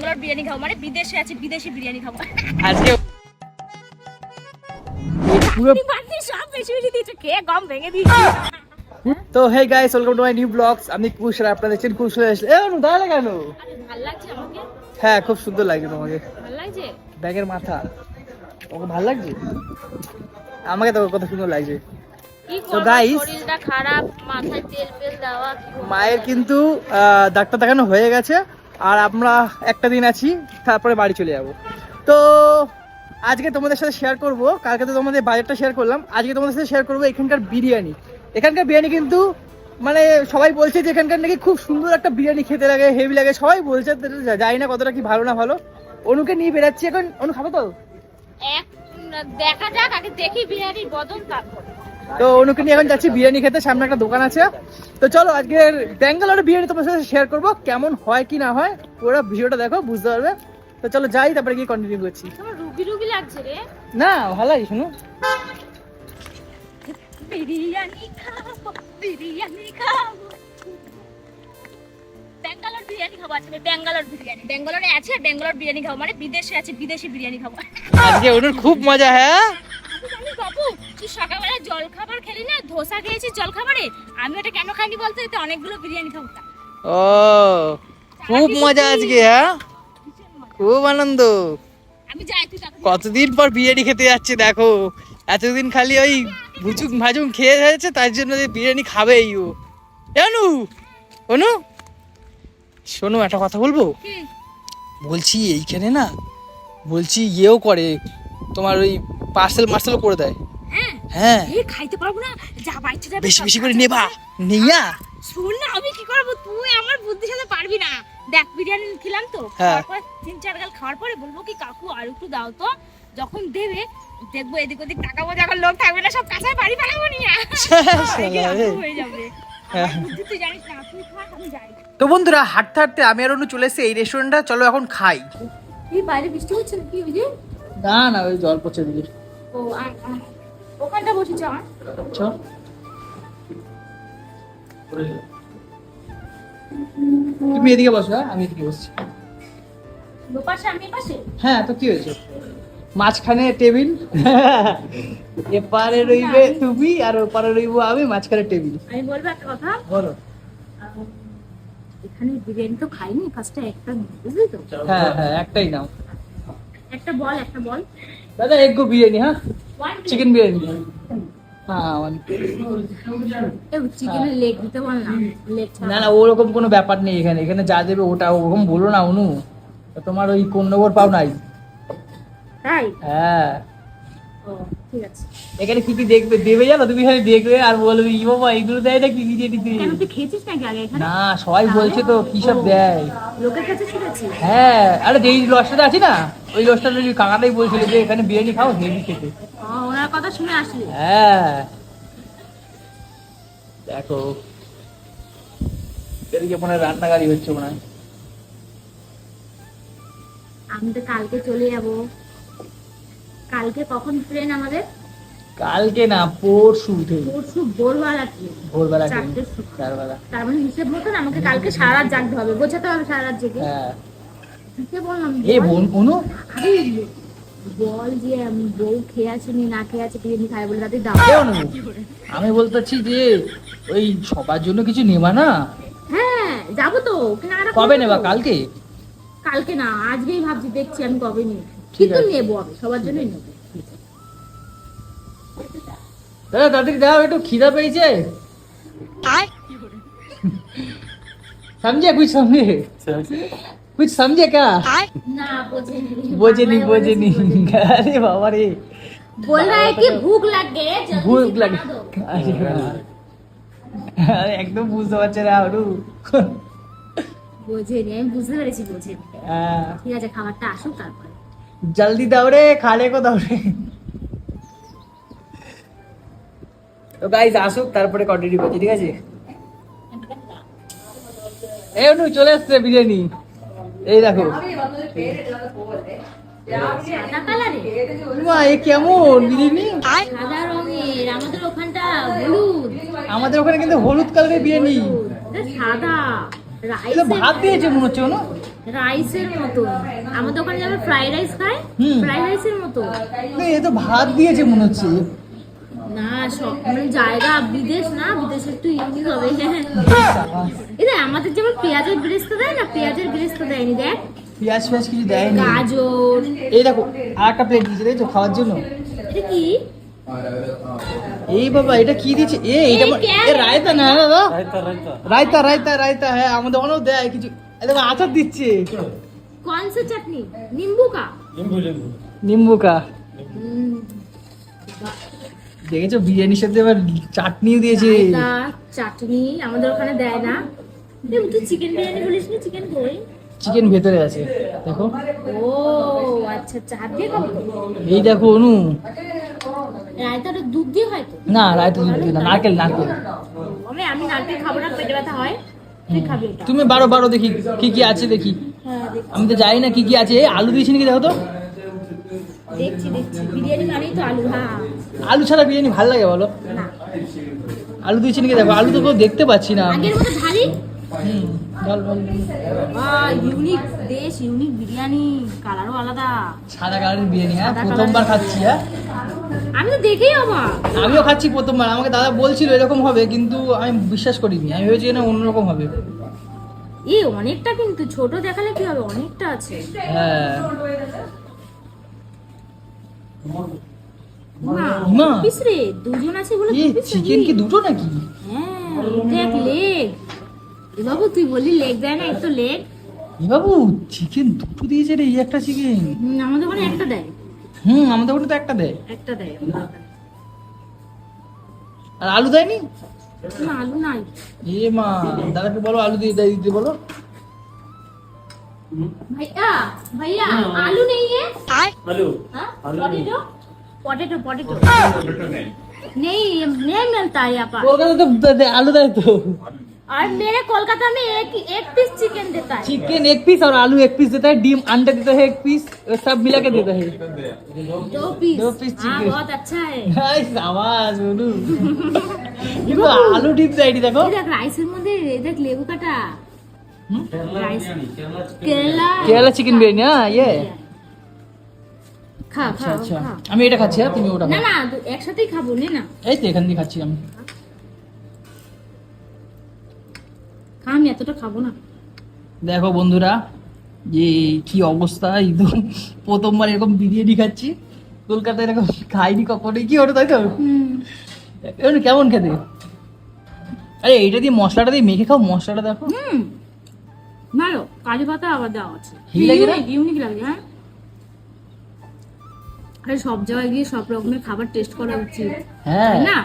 ব্যাঙ্গালোর বিরিয়ানি খাব। মানে বিদেশে আছি বিদেশি বিরিয়ানি খাব। আজকে তো hey guys welcome to my new vlogs আমি কুশল আপনারা দেখছেন কুশল এ অনু কেন? ভালো লাগছে আমাকে? হ্যাঁ খুব সুন্দর লাগছে তোমাকে। ভালো লাগছে? ব্যাগের মাথা। ওকে ভালো লাগছে? আমাকে তো কত সুন্দর লাগছে। তো guys- শরীরটা খারাপ মাথায় তেল দেওয়া মায়ের কিন্তু ডাক্তার দেখানো হয়ে গেছে। আর আমরা একটা দিন আছি, তারপরে বাড়ি চলে যাব। তো আজকে তোমাদের সাথে শেয়ার করব, কালকে তো তোমাদের বাজারটা শেয়ার করলাম, আজকে তোমাদের সাথে শেয়ার করব এখানকার বিরিয়ানি। এখানকার বিরিয়ানি কিন্তু মানে সবাই বলছে যে এখানকার নাকি খুব সুন্দর একটা বিরিয়ানি খেতে লাগে হেভি লাগে, সবাই বলছে জানি না কতটা কি ভালো না ভালো। অনুকে নিয়ে বেরাচ্ছি এখন, অনু খাব তো? দেখা যাক, আগে দেখি বিরিয়ানির বদল, তারপরে। তো অনুকে নিয়ে এখন যাচ্ছি বিরিয়ানি খেতে সামনে একটা দোকান আছে। তো চলো আজকের ব্যাঙ্গালোরের বিরিয়ানি তোমার সাথে শেয়ার করব কেমন হয় কি না হয় পুরো ভিডিওটা দেখো বুঝতে পারবে। তো চলো যাই তারপরে গিয়ে কন্টিনিউ করছি। তোমার রুগী রুগী লাগছে রে। না ভালো লাগে শুনো। বিরিয়ানি খাব বিরিয়ানি খাব। ব্যাঙ্গালোর বিরিয়ানি খাব আজকে ব্যাঙ্গালোর বিরিয়ানি। ব্যাঙ্গালোরে আছে ব্যাঙ্গালোর বিরিয়ানি খাব মানে বিদেশে আছে বিদেশি বিরিয়ানি খাব। আজকে অনুর খুব মজা হ্যাঁ? তুই সকালবেলা জল খাবার খেলি না? ধোসা খেয়েছিস জল খাবারে আমি ওটা কেন খাইনি বলতে? এতে অনেকগুলো বিরিয়ানি খাব। ও খুব মজা আজকে হ্যাঁ? খুব আনন্দ। আমি যাই তুই কতদিন পর বিরিয়ানি খেতে যাচ্ছে দেখো। এতদিন খালি ওই ভুচুক ভাজুক খেয়ে হয়েছে তার জন্য যে বিরিয়ানি খাবেই ও। অনু অনু। শোনো একটা কথা বলব? বলছি এইখানে না বলছি ইয়েও করে তোমার ওই পার্সেল মার্সেলও করে দেয়। হ্যাঁ? হ্যাঁ। এ খাইতে পারব না যা বাইতে যাবে বেশি বেশি করে নেবা। নেইয়া? শোন না আমি কি করব? তুই আমার বুদ্ধির সাথে পারবি না। দেখ বিরিয়ানি খেলাম তো। হ্যাঁ। তারপর তিন চার গাল খাওয়ার পরে বলব কি কাকু আর একটু দাও তো। যখন দেবে দেখব এদিক ওদিক তাকাবো যখন লোক থাকবে না সব কাঁচায় বাড়ি পালাবো নিয়ে। রে। হয়ে যাবে। হ্যাঁ। বুদ্ধি তুই জানিস না তুই খা আমি যাই। তো বন্ধুরা হাঁটতে হাঁটতে আমি আর অনু চলে এসেছি এই রেস্টুরেন্টটা চলো এখন খাই। এই বাইরে বৃষ্টি হচ্ছে নাকি ওই যে? না না ওই জল পড়ছে দিকে ও আয়। ওখানটা বসেছে আমার চল তুমি এদিকে বসো হ্যাঁ? আমি এদিকে বসছি। দুপাশে আমি পাশে হ্যাঁ তো কি হয়েছে? মাঝখানে টেবিল এপারে রইবে তুমি আর ওপারে রইবো আমি মাঝখানে টেবিল। আমি বলব একটা কথা। বলো। এখানে বিরিয়ানি তো খাইনি ফার্স্টে একটা বুঝলি তো? হ্যাঁ হ্যাঁ একটাই নাও। একটা বল একটা বল। দাদা এগো বিরিয়ানি হ্যাঁ? চিকেন বিরিয়ানি হ্যাঁ দিতে বল না না না ওরকম কোনো ব্যাপার নেই এখানে। এখানে যা দেবে ওটা ওরকম বলো না অনু। তোমার ওই কোন নম্বর পাও নাই? হ্যাঁ। ও ঠিক আছে। এখানে কি কি দেখবে? দেবে জানো? তুমি খালি দেখবে আর বলবে ই বাবা এগুলো দেয় না কি আগে না সবাই বলছে তো কি সব দেয়? লোকের কাছে হ্যাঁ আরে যেই লসটাতে আছি না ওই লসটাতে ওই কাকাটাই বলছিল যে এখানে বিরিয়ানি খাও হেভি খেতে। ওনার কথা শুনে আসলি। হ্যাঁ। দেখো এদিকে মনে হয় রান্নাগাড়ি হচ্ছে মনে হয়। আমি তো কালকে চলে যাব। কালকে কখন ট্রেন আমাদের? কালকে না পরশু উঠে পরশু ভোরবেলা ট্রেন ভোরবেলা ট্রেন চারবেলা। তার মানে হিসেব মতন আমাকে কালকে সারা রাত জাগতে হবে। বোঝাতে হবে সারা রাত জেগে। হ্যাঁ। এ বোন অনু আরে বল যে আমি বউ খেয়ে আছে নি না খেয়ে আছে বিরিয়ানি খাই বলে তাদের দাও এ অনু আমি বলতে চাচ্ছি যে ওই সবার জন্য কিছু নেবা না হ্যাঁ যাবো তো কেনাকাটা কবে করবো নেবা তো। কালকে কালকে না আজকেই ভাবছি দেখছি আমি কবে নিই ঠিক কিন্তু আছে। নেবো আমি সবার জন্যই নেবো দাদা তাড়াতাড়ি দাও একটু খিদা পেয়েছে समझे कुछ समझे कुछ समझे क्या না বোঝেনি বোঝেনি বাংলায় বোঝেনি বলেছি। अरे बाबा रे बोल रहा है कि भूख लग गई है जल्दी ভুক से লাগে खाना दो। আরে বাবা। আরে একদম বুঝতে পারছে না অনু বোঝেনি আমি বুঝতে পেরেছি বোঝেনি হ্যাঁ, ঠিক আছে খাবারটা আসুক তারপরে জলদি দাও রে খালে কো দাও রে তো গাইস আসুক তারপরে কন্টিনিউ করছি ঠিক আছে এই অনু চলে আসছে বিরিয়ানি এই দেখো। এ কেমন? বিরিয়ানি? সাদা রঙের আমাদের ওখানটা হলুদ। আমাদের ওখানে কিন্তু হলুদ কালারের বিরিয়ানি। এটা সাদা। রাইস ভাত দিয়েছে মনে হচ্ছে রাইসের মতো। আমাদের ওখানে যাবে ফ্রাইড রাইস খায়। ফ্রাইড রাইসের মতো। এ তো ভাত দিয়েছে মনে হচ্ছে। না স্বপ্ন মানে জায়গা বিদেশ না বিদেশ একটু ইউনিক আমাদের যেমন পেঁয়াজের ব্রেস্তা দেয় না পেঁয়াজের ব্রেস্তা দেয়নি দেখ। পেঁয়াজ পেঁয়াজ কিছু দেয়নি। গাজর। এই দেখো আরেকটা প্লেট দিয়েছে তাই খাওয়ার জন্য। এই বাবা এটা কি দিয়েছে? এ এটা এ রায়তা না দাদা? রায়তা রায়তা। হ্যাঁ আমাদের অনেক দেয় কিছু। দেখো আচার দিচ্ছে। কোন চাটনি নিম্বু নিম্বু কা। দেখেছ? বিরিয়ানির সাথে এবার চাটনিও দিয়েছে। চাটনি আমাদের ওখানে দেয় না। তুই চিকেন বিরিয়ানি বলিস না? চিকেন কই? চিকেন ভেতরে আছে। দেখো। ও আচ্ছা আচ্ছা হাত দিয়ে খাব এই দেখো অনু। রায়তাটা দুধ দিয়ে হয় তো? না রায়তা দুধ দিয়ে না নারকেল নারকেল। আমি আমি নারকেল খাব না পেটে ব্যথা হয়। তুমি বারো বারো দেখি কি কি আছে দেখি। হ্যাঁ আমি তো জানি না কি কি আছে। এই আলু দিয়েছি নাকি দেখো তো? দেখছি দেখছি। বিরিয়ানি মানেই তো আলু হ্যাঁ। আলু ছাড়া বিরিয়ানি ভালো লাগে বলো? না। আলু দিয়েছি নাকি? দেখো আলু তো কেউ দেখতে পাচ্ছি না। আগের মতো হুম, ভালো। ইউনিক দেশ ইউনিক বিরিয়ানি। কালারও আলাদা। সাদা কালারের বিরিয়ানি হ্যাঁ? প্রথমবার খাচ্ছি হ্যাঁ? আমি তো দেখেই অবাক। আমিও খাচ্ছি প্রথমবার। আমাকে দাদা বলছিল এরকম হবে কিন্তু আমি বিশ্বাস করিনি। আমি ভেবেছি না অন্যরকম হবে। এ অনেকটা কিন্তু। ছোট দেখালে কি হবে? অনেকটা আছে। হ্যাঁ। মা মা। পিস রে দুজন আছে বলে এ দু piece চিকেন কি দুটো নাকি? হ্যাঁ দেখ লেগ। এ বাবু তুই বললি লেগ দেয় না একটু লেগ। এ বাবু চিকেন দুটো দিয়েছে রে একটা চিকেন। আমাদের ওখানে একটা দেয়। হুম আমাদের ওখানে তো একটা দেয়। একটা দেয় আর আলু দেয়নি? না আলু নাই। এ মা দাদাকে বলো আলু দিয়ে দিয়ে দিতে বলো। भैया भैया आलू नहीं है हेलो हाँ? आलू नहीं। पोटैटो पोटैटो पोटैटो नहीं नहीं मिलता है यहाँ पर কলকাতা তো দে- দে- आलू देता तो और मेरे कोलकाता में एक एक पीस चिकन देता है चिकन एक पीस और आलू एक पीस देता है डीम अंडा देता है एक पीस सब मिला के देता है दो पीस दो piece हाँ chicken। बहुत अच्छा है হাই সাবাস বলু কিন্তু আলু ডিপ দেয়নি দেখো এই দেখ রাইসের মধ্যে এই দেখ লেবু কাটা হুম? রাইস কেরালা চিকেন বিরিয়ানি হ্যাঁ ইয়ে। আচ্ছা আচ্ছা। আমি এটা খাচ্ছি হ্যাঁ তুমি ওটা না না একসাথেই খাব নে না। এই তো এখান দিয়ে খাচ্ছি আমি। খা আমি এতটা খাব না। দেখো বন্ধুরা যে কি অবস্থা একদম প্রথমবার এরকম বিরিয়ানি খাচ্ছি। কলকাতায় এরকম খাইনি কখনোই কি ওটা তাই তো কেমন খেতে? আরে এইটা দিয়ে মশলাটা দিয়ে মেখে খাও মশলাটা দেখো। হুম। ভালো কাজু পাতা আবার দেওয়া আছে? ইউনিক লাগে হ্যাঁ। আরে সব জায়গায় গিয়ে সব রকমের খাবার টেস্ট করা উচিত হ্যাঁ। না?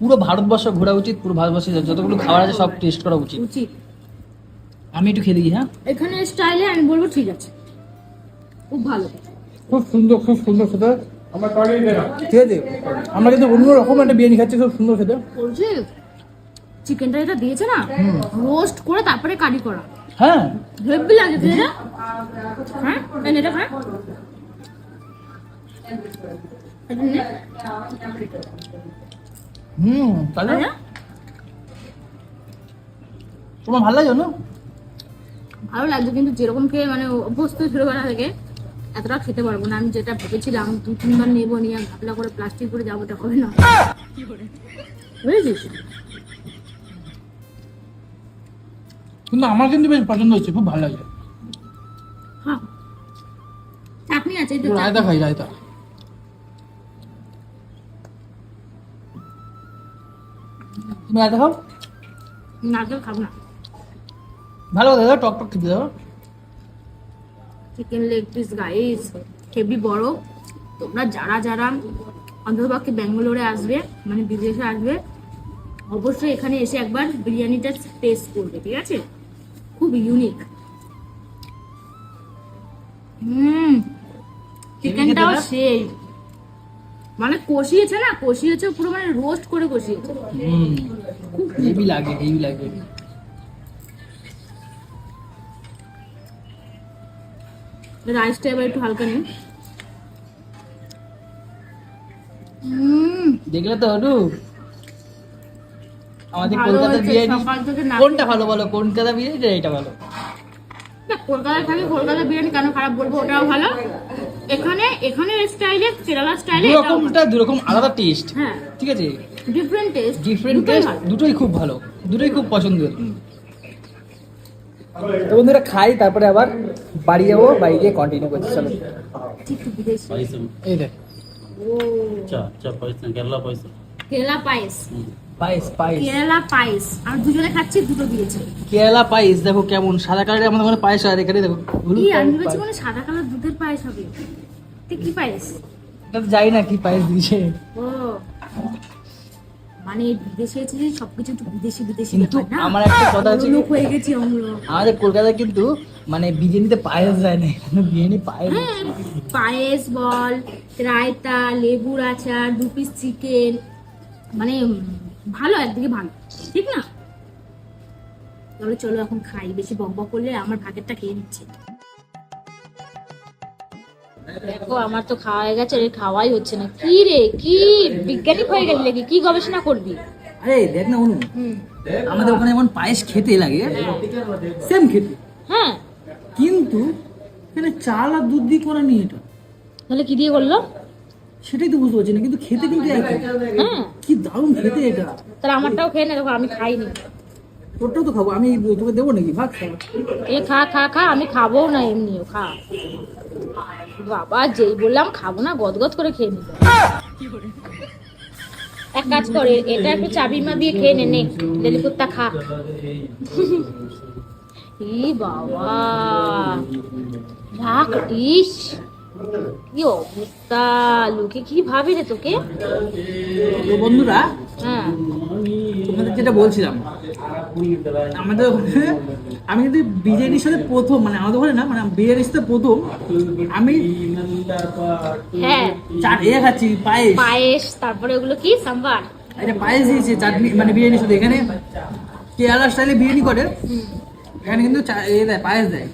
পুরো ভারতবর্ষ ঘোরা উচিত পুরো ভারতবর্ষে যতগুলো খাবার আছে সব টেস্ট করা উচিত। উচিত। আমি একটু খেয়ে দিই হ্যাঁ। এখানে স্টাইলে আমি বলব ঠিক আছে। খুব ভালো। খুব সুন্দর খুব সুন্দর খেতে। ঠিক আছে? আমরা কিন্তু অন্য রকম একটা বিরিয়ানি খাচ্ছি খুব সুন্দর খেতে। বলছি চিকেনটা এটা দিয়েছে না রোস্ট করে তারপরে কারি করা। হ্যাঁ। হেব্বি লাগে তুই এটা হ্যাঁ এটা খা। হুম তাহলে? তোমার ভালো লাগে না? ভালো লাগছে কিন্তু যেরকম খেয়ে মানে অভ্যস্ত ছোটবেলা থেকে এতটা খেতে পারব না। আমি যেটা ভেবেছিলাম দু তিনবার নেব নিয়ে ঘাপলা করে প্লাস্টিক করে যাব ওটা হবে না। বুঝেছিস? কিন্তু আমার কিন্তু বেশ পছন্দ হচ্ছে খুব ভালো লাগে হ্যাঁ। চাটনি আছে তো রায়তা খাই রায়তা। তুমি রায়তা খাও? নারকেল খাব না। ভালো দাদা টক টক খেতে দাও। Chicken leg piece guys heavy বড়। তোমরা যারা যারা অন্ততপক্ষে ব্যাঙ্গালোরে আসবে মানে বিদেশে আসবে অবশ্যই এখানে এসে একবার বিরিয়ানিটা টেস্ট করবে ঠিক আছে? খুব ইউনিক হুম চিকেনটাও সেই। মানে কষিয়েছে না কষিয়েছে পুরো মানে রোস্ট করে কষিয়েছে। হুম হেভি লাগে হেভি লাগে। রাইসটা এবার একটু হালকা নিন হুম। দেখলে তো আমাদের কলকাতা বিরিয়ানি কোনটা ভালো বলো? কলকাতা বিরিয়ানি না এটা ভালো না কলকাতায় থাকি কলকাতা বিরিয়ানি কেন খারাপ বলব? ওটাও ভালো। এখানে এখানে স্টাইলে কেরালা স্টাইলে দুরকম আলাদা টেস্ট হ্যাঁ। ঠিক আছে? ডিফারেন্ট টেস্ট ডিফারেন্ট টেস্ট দুটোই খুব ভালো। দুটোই খুব পছন্দের। তো বন্ধুরা খাই তারপরে আবার বাড়ি যাব বাড়ি গিয়ে কন্টিনিউ করছি চলো। এই দেখ। ও আচ্ছা আচ্ছা পাইসম কেরালা পাইসম কেরালা পায়েস। পায়েস পায়েস। কেরালা পায়েস। আর দুজনে খাচ্ছি দুটো দিয়েছে কেরালা পায়েস দেখো কেমন সাদা কালারের আমাদের ওখানে পায়েস আর এখানে দেখো কি আমি মানে সাদা কালার দুধের পায়েস হবে। তো কি পায়েস? এটা তো না কি পায়েস দিয়েছে। ও মানে বিদেশে সবকিছু একটু বিদেশি বিদেশি কিন্তু আমার একটা কথা আছে লোক হয়ে গেছি আমরা আমাদের কলকাতায় কিন্তু মানে বিরিয়ানিতে পায়েস যায় না এখানে বিরিয়ানি পায়েস হ্যাঁ পায়েস বল রায়তা লেবুর আচার দু পিস চিকেন মানে ভালো একদিকে ভালো ঠিক না? তাহলে চলো এখন খাই বেশি বক বক করলে আমার ভাগেরটা খেয়ে নিচ্ছে। দেখো আমার তো খাওয়া হয়ে গেছে রে খাওয়াই হচ্ছে না। কি রে কি বিজ্ঞানিক হয়ে গেলি নাকি? কি গবেষণা করবি? আরে দেখ না অনু আমাদের ওখানে যেমন পায়েস খেতে লাগে সেম খেতে। হ্যাঁ। কিন্তু এখানে চাল আর দুধ দিয়ে করা নেই এটা। তাহলে কি দিয়ে করল? সেটাই তো বুঝতে পারছি না কিন্তু খেতে কিন্তু একই হ্যাঁ কি দারুণ খেতে এটা। তাহলে আমারটাও খেয়ে নে দেখো আমি খাইনি। তোরটাও তো খাব আমি তোকে দেবো নাকি? ভাগ খাব। এ খা খা খা আমি খাব না এমনিও খা। বাবা যেই বললাম খাব না গদগদ করে খেয়ে নিব এক কাজ করে এটা একটু চাবি মা দিয়ে খেয়ে নে নে ডেলি কুত্তা খা। ই বাবা রাখ ইস। কি অবস্থা লোকে কি ভাবে রে তোকে? তো বন্ধুরা হ্যাঁ। তোমাদের যেটা বলছিলাম আমাদের ওখানে আমি কিন্তু বিরিয়ানির সাথে প্রথম মানে আমাদের ওখানে না মানে বিরিয়ানির সাথে প্রথম আমি হ্যাঁ। চাট এ খাচ্ছি পায়েস। পায়েস তারপরে ওগুলো কি? সাম্বার? এটা পায়েস দিয়েছে চাটনি মানে বিরিয়ানির সাথে। এখানে কেরালা স্টাইলে বিরিয়ানি করে। এখানে কিন্তু এ দেয় পায়েস দেয়।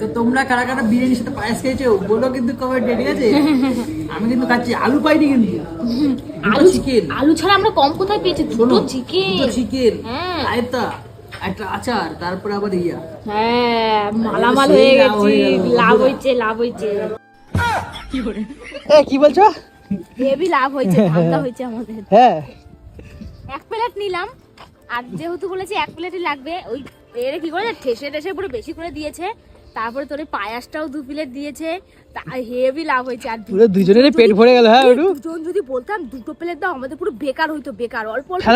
তো তোমরা কারা কারা বিরিয়ানির সাথে পায়েস খেয়েছো বলো কিন্তু কবে ঠিক আছে? আমি কিন্তু খাচ্ছি আলু পাইনি কিন্তু। আলু চিকেন আলু ছাড়া আমরা কম কোথায় পেয়েছি? দুটো চিকেন চিকেন হ্যাঁ। আয়তা একটা আচার তারপরে আবার ইয়া। হ্যাঁ মালামাল হয়ে লাভ গেছি লাভ হয়েছে লাভ হয়েছে। এ কি বলছো? হেভি লাভ হয়েছে ধান্দা হয়েছে আমাদের। হ্যাঁ। এক প্লেট নিলাম আর যেহেতু বলেছি এক প্লেটই লাগবে ওই এর কি করে ঠেসে ঠেসে পুরো বেশি করে দিয়েছে তারপরে তোর পায়াসটাও দু প্লেট দিয়েছে তা হেভি লাভ হয়েছে। আর পুরো দুজনেরই পেট ভরে গেল হ্যাঁ দুজন যদি বলতাম দুটো প্লেট দাও আমাদের পুরো বেকার হইতো বেকার অল্প অল্প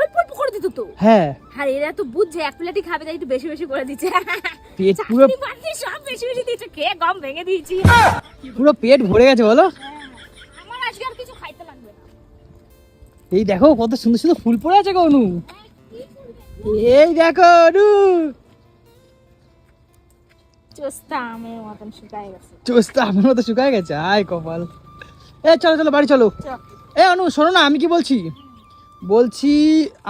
অল্প অল্প করে দিত তো। হ্যাঁ। আর এরা তো বুঝছে এক প্লেটই খাবে তাই একটু বেশি বেশি করে দিচ্ছে। পেট পুরো সব বেশি বেশি দিয়েছে খেয়ে গম ভেঙে দিয়েছি। পুরো পেট ভরে গেছে বলো। আমার আজকে আর কিছু খাইতে লাগবে না। এই দেখো কত সুন্দর সুন্দর ফুল পড়ে আছে গো অনু। এই দেখো অনু চোস্তা আমের মতন শুকায় গেছে। চোস্তা আমার মতো শুকায় গেছে? আয় কপাল। এ চলো চলো বাড়ি চলো। এ অনু শোনো না আমি কি বলছি? বলছি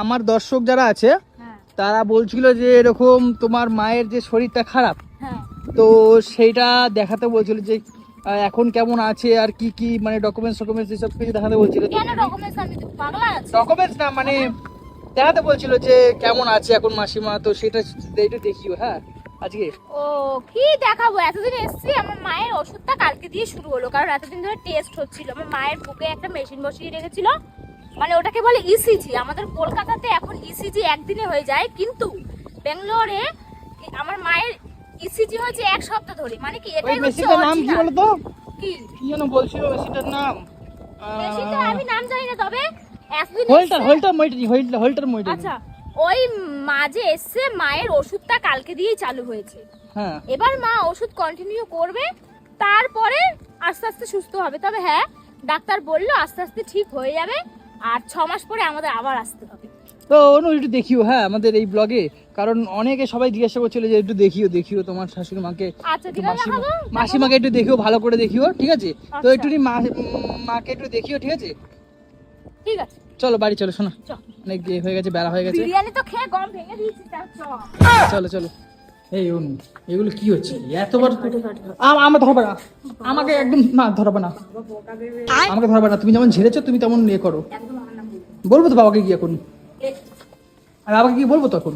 আমার দর্শক যারা আছে হ্যাঁ। তারা বলছিল যে এরকম তোমার মায়ের যে শরীরটা খারাপ হ্যাঁ। তো সেইটা দেখাতে বলছিল যে এখন কেমন আছে আর কি কি মানে ডকুমেন্টস ডকুমেন্টস এসব কিছু দেখাতে বলছিল। ডকুমেন্টস না মানে দেখাতে বলছিল যে কেমন আছে এখন মাসিমা? তো সেটা একটু দেখিও হ্যাঁ? আজকে? ও কি দেখাবো? এতদিন এসছি আমার মায়ের ওষুধটা কালকে দিয়ে শুরু হলো কারণ এতদিন ধরে টেস্ট হচ্ছিল। আমার মায়ের বুকে একটা মেশিন বসিয়ে রেখেছিল মানে ওটাকে বলে ইসিজি আমাদের কলকাতাতে এখন ইসিজি একদিনে হয়ে যায় কিন্তু ব্যাঙ্গালোরে আমার মায়ের ইসিজি হয়েছে এক সপ্তাহ ধরে মানে কি এটাই হচ্ছে নাম কি original। বলো তো কি? কি যেন বলছিল মেশিনটার নাম? মেশিনটা আমি নাম জানি না তবে হোল্টার হোল্টার মইটারি হোল্টার মইটারি আচ্ছা ওই মাঝে এসছে মায়ের ওষুধটা কালকে দিয়েই চালু হয়েছে। হ্যাঁ। এবার মা ওষুধ কন্টিনিউ করবে তারপরে আস্তে আস্তে সুস্থ হবে। তবে হ্যাঁ ডাক্তার বলল আস্তে আস্তে ঠিক হয়ে যাবে আর ছ মাস পরে আমাদের আবার আসতে হবে। তো অনু একটু দেখিও হ্যাঁ আমাদের এই ব্লগে কারণ অনেকে সবাই জিজ্ঞাসা করছিল যে একটু দেখিও দেখিও তোমার শাশুড়ি মাকে। আচ্ছা মাসিমাকে একটু দেখিও ভালো করে দেখিও ঠিক আছে? তো আচ্ছা। একটু মাকে একটু দেখিও ঠিক আছে? ঠিক আছে। চলো বাড়ি চলো শোনা। অনেক ইয়ে হয়ে গেছে বেলা হয়ে গেছে। বিরিয়ানি তো খেয়ে গম ভেঙে দিয়েছি চলো। চলো এই অনু এগুলো কি হচ্ছে? এতবার আম- আমার ধরবে না। আমাকে একদম না ধরবে না। আমাকে ধরবে না। তুমি যেমন ঝেড়েছো তুমি তেমন ইয়ে করো। বলব। তো বাবাকে গিয়ে এখন। আর বাবাকে কি বলব তখন।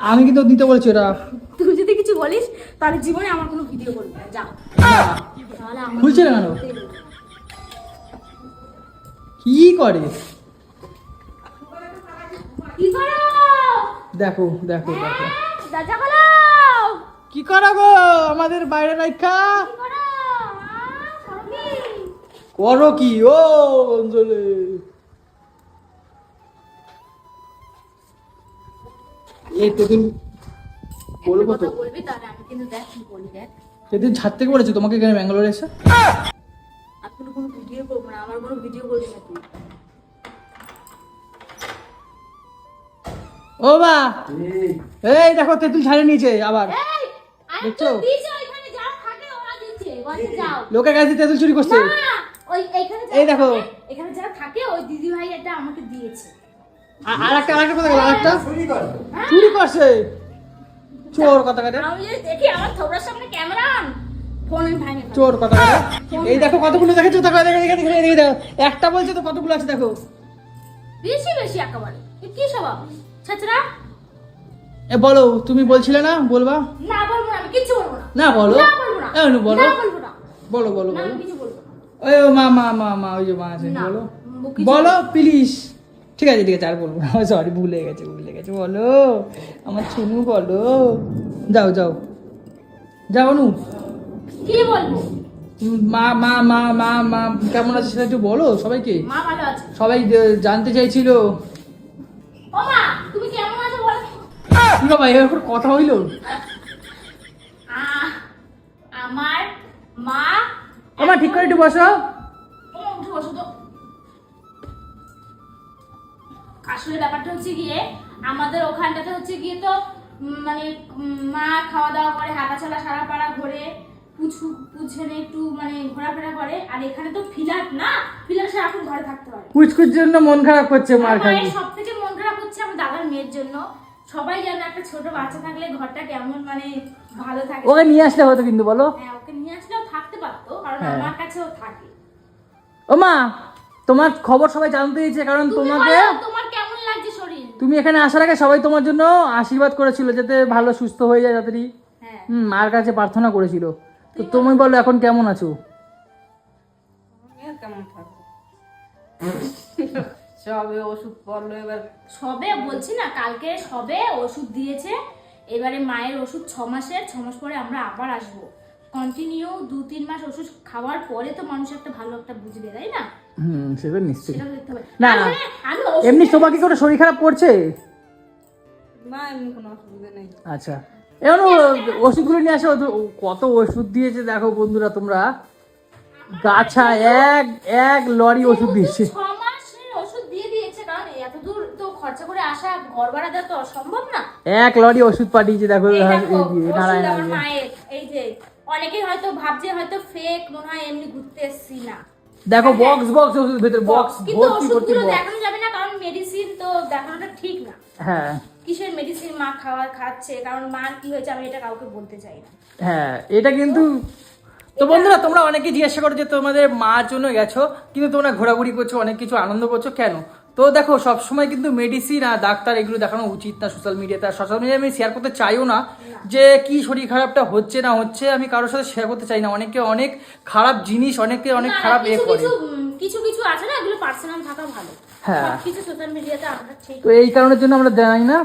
আমি কিন্তু দিতে বলছি ওটা তুই যদি কিছু বলিস তাহলে জীবনে আমার কোনো ভিডিও করবি না। যা। খুলছে না কেন? কি করে? দেখো দেখো দেখো। কি করো গো? আমাদের বাইরে রাখা করো? কি? ও অঞ্জলি। এই তেতুল বলব তো। বলবি তাহলে আমি কিন্তু দেখ কি বলি দেখ। তেতুল ছাদ থেকে বলেছে তোমাকে এখানে ব্যাঙ্গালোরে এসে? কোনো কোনো ভিডিও করব না আমার কোনো ভিডিও করবি না তুই। ও বা এই। দেখো তেতুল ছাড়ে নিয়েছে আবার। দেখছ? লোকের কাছে তেতুল চুরি করছে। এই দেখো। এখানে যারা থাকে ওই দিদি ভাই এটা আমাকে দিয়েছে। আর একটা আর একটা কোথায় গেল? একটা চুরি করছে। চোর কথা কাটে। আমি দেখি আমার থোবরার সামনে ক্যামেরা চোর কথা এই দেখো কতগুলো দেখো দেখো দেখো দেখো দেখো, দেখো। একটা বলছে তো কতগুলো আছে দেখো। বেশি বেশি একেবারে। এ কি স্বভাব? ছাত্রা? এ বলো তুমি বলছিলে না? বলবা? না বলব না আমি কিচ্ছু বলব না। না বলো। না বলব না। এ, বলো। না বলব না। বলো বলো বলো। কিছু বলব ওই ও মা মা মা মা ওই যে মা আছে বলো। বলো প্লিজ ঠিক আছে ঠিক আছে আর বলব না। সরি ভুলে গেছে ভুলে গেছে। বলো আমার ছুনু বলো। যাও যাও। যাও নু কি বলব? মা মা মা মা মা কেমন আছে সেটা একটু বলো সবাইকে। মা ভালো আছে। সবাই জানতে চাইছিল। ও মা তুমি কেমন আছো বলো? কি বাবা এরকম কথা হইল। আমার মা আমার ঠিক করে একটু বসো। ও মা, উঠে বসো তো। আসলে ব্যাপারটা হচ্ছে গিয়ে আমাদের ওখানটাতে হচ্ছে গিয়ে তো মানে মা খাওয়া দাওয়া করে হাঁটাচলা সারা পাড়া ঘোরে। পুছু পুছনে একটু মানে ঘোরাফেরা করে আর এখানে তো ফিলার না ফিলার সারাক্ষণ ঘরে থাকতে পারে। কুচকুচ জন্য মন খারাপ করছে মার মায়ের সব থেকে মন খারাপ হচ্ছে আমার দাদার মেয়ের জন্য। সবাই জানে একটা ছোট বাচ্চা থাকলে ঘরটা কেমন মানে ভালো থাকে। ওকে নিয়ে আসলে হতো কিন্তু বলো। হ্যাঁ ওকে নিয়ে আসলেও থাকতে পারতো কারণ হ্যাঁ। আমার কাছেও থাকে। ও মা তোমার খবর সবাই জানতে দিয়েছে কারণ তোমাকে তোমার কেমন লাগছে শরীর? তুমি এখানে আসার আগে সবাই তোমার জন্য আশীর্বাদ করেছিল যাতে ভালো সুস্থ হয়ে যায় তাড়াতাড়ি। হ্যাঁ। হুম মার কাছে প্রার্থনা করেছিল। তো তুমি বলো এখন কেমন আছো? কেমন থাকব? সবে ওষুধ পড়ল এবার সবে বলছি না কালকে সবে ওষুধ দিয়েছে। এবারে মায়ের ওষুধ ছ মাসের ছ মাস পরে আমরা আবার আসব। কন্টিনিউ দু তিন মাস ওষুধ খাওয়ার পরে তো মানুষ একটা ভালো একটা বুঝবে তাই না? হুম সেটা নিশ্চয়ই। সেটা দেখতে হবে। না, না। মানে আমি এমনি তোমার কি করে শরীর খারাপ করছে? না এমনি কোনো অসুবিধা নেই। আচ্ছা। এমন ওষুধগুলো নিয়ে আসো। কত ওষুধ দিয়েছে দেখো বন্ধুরা তোমরা। গাছা এক এক লরি ওষুধ দিয়েছে। ওষুধ দিয়ে দিয়েছে কারণ এত দূর তো খরচা করে আসা ঘর ভাড়া দেওয়া তো না। এক লরি ওষুধ পাঠিয়েছে দেখো এই নারায়ণ যে। অনেকেই হয়তো ভাবছে হয়তো ফেক মনে হয় এমনি ঘুরতে এসছি না। দেখো বক্স বক্স ওষুধ ভেতরে বক্স ভর্তি ভর্তি বক্স দেখানো যাবে না কারণ মেডিসিন তো দেখানোটা ঠিক না। হ্যাঁ। কিসের মেডিসিন মা খাওয়া খাচ্ছে? কারণ মার কি হয়েছে আমি এটা কাউকে বলতে চাই না। হ্যাঁ এটা কিন্তু তো বন্ধুরা তোমরা অনেকে জিজ্ঞাসা করো যে তোমাদের মার জন্য গেছো কিন্তু তোমরা ঘোরাঘুরি করছ অনেক কিছু আনন্দ করছ কেন? তো দেখো সবসময় কিন্তু মেডিসিন আর ডাক্তার এগুলো দেখানো উচিত না সোশ্যাল মিডিয়াতে আর সোশ্যাল মিডিয়ায় আমি শেয়ার করতে চাইও না যে কি শরীর খারাপটা হচ্ছে না হচ্ছে আমি কারোর সাথে শেয়ার করতে চাই না। অনেকে অনেক খারাপ জিনিস অনেকে অনেক খারাপ এ করে। কিছু কিছু কিছু আছে না এগুলো পার্সোনাল থাকা ভালো। হ্যাঁ। কিছু সোশ্যাল মিডিয়াতে তো এই কারণের জন্য আমরা জানাই না।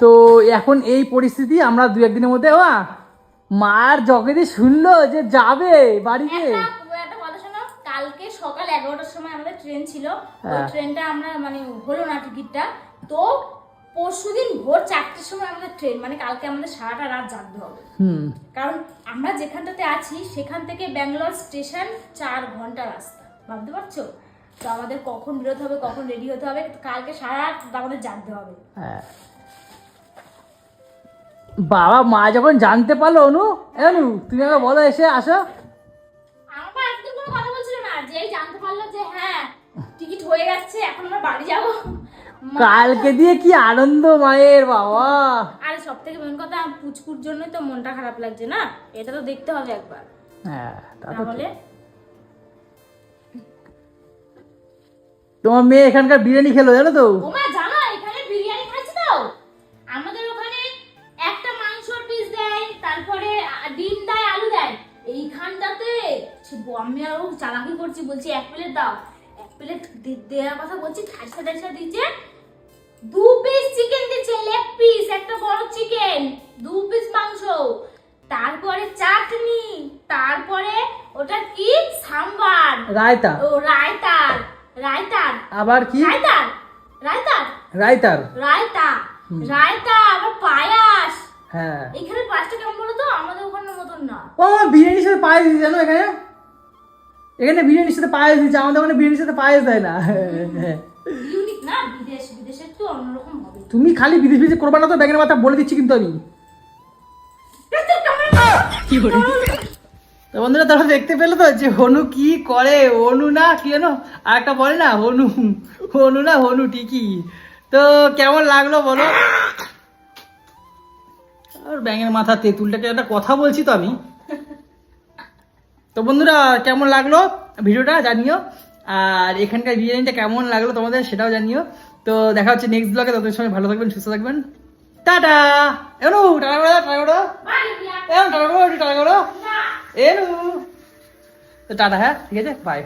তো এখন এই পরিস্থিতি আমরা দু একদিনের মধ্যে মার জগদি শুনলো যে যাবে বাড়িতে। কালকে সকাল এগারোটার সময় আমাদের ট্রেন ছিল। ওই হ্যাঁ। ট্রেনটা আমরা মানে হলো না টিকিটটা। তো পরশুদিন ভোর চারটের সময় আমাদের ট্রেন মানে কালকে আমাদের সারাটা রাত জাগতে হবে। হুম। কারণ আমরা যেখানটাতে আছি সেখান থেকে ব্যাঙ্গালোর স্টেশন চার ঘণ্টা রাস্তা। ভাবতে পারছ? তো আমাদের কখন বেরোতে হবে কখন রেডি হতে হবে কালকে সারা রাত আমাদের জানতে হবে। হ্যাঁ। বাবা মা যখন জানতে পারল অনু অনু তুমি আমাকে বলো এসে আসো। আমার মা কোনো কথা বলছিল না যেই জানতে পারল যে হ্যাঁ টিকিট হয়ে যাচ্ছে এখন আমরা বাড়ি যাব। কালকে দিয়ে কি আনন্দ মায়ের বাবা। আর সব থেকে মেন কথা পুচকুর জন্যই তো মনটা খারাপ লাগছে না এটা তো দেখতে হবে একবার। হ্যাঁ তাহলে তোমার মেয়ে এখানকার বিরিয়ানি খেলো জানো তো? এখানে বিরিয়ানি তো। আমাদের ওখানে একটা মাংসর পিস দেয় তারপরে ডিম দেয় আলু দেয়। এইখানটাতে আমি চালাকি করছি বলছি এক প্লেট দাও। এক প্লেট দেওয়ার কথা বলছি দিচ্ছে। দু পিস চিকেন দিচ্ছে লেগ পিস একটা চিকেন দু পিস মাংস। তারপরে চাটনি তারপরে ওটা কি? সাম্বার। রায়তা। ও রায়তা রায়তার। আবার কি? রায়তার। রায়তার। রায়তার। রায়তা রায়তা আবার পায়াস। হ্যাঁ। এখানে পাঁচটা কেমন বলো তো? আমাদের ওখানের মতন না। ও বিরিয়ানির সাথে পায়েস দিচ্ছে জানো এখানে? এখানে বিরিয়ানির সাথে পায়েস দিচ্ছে আমাদের ওখানে বিরিয়ানির সাথে পায়েস দেয় না। ইউনিক না? বিদেশ বিদেশে একটু অন্যরকম হবে। তুমি খালি বিদেশ বিদেশ করবা না তো? ব্যাগের মাথা বলে দিচ্ছি কিন্তু আমি। তো বন্ধুরা তোমরা দেখতে পেলে তো যে হনু কি করে? হনু না কি জানো আর একটা বলে না হনু হনু না হনু ঠিকই তো কেমন লাগল বলো? আর ব্যাঙের মাথা তেঁতুলটাকে একটা কথা বলছি তো আমি। তো বন্ধুরা কেমন লাগল ভিডিওটা জানিও? আর এখানকার বিরিয়ানিটা কেমন লাগল তোমাদের সেটাও জানিও। তো দেখা হচ্ছে নেক্সট ব্লগে তাদের সঙ্গে ভালো থাকবেন সুস্থ থাকবেন। টাটা! এনো টাটা করো টাটা টাটা করো টাটা করো। না তো টাটা হ্যাঁ ঠিক আছে বাই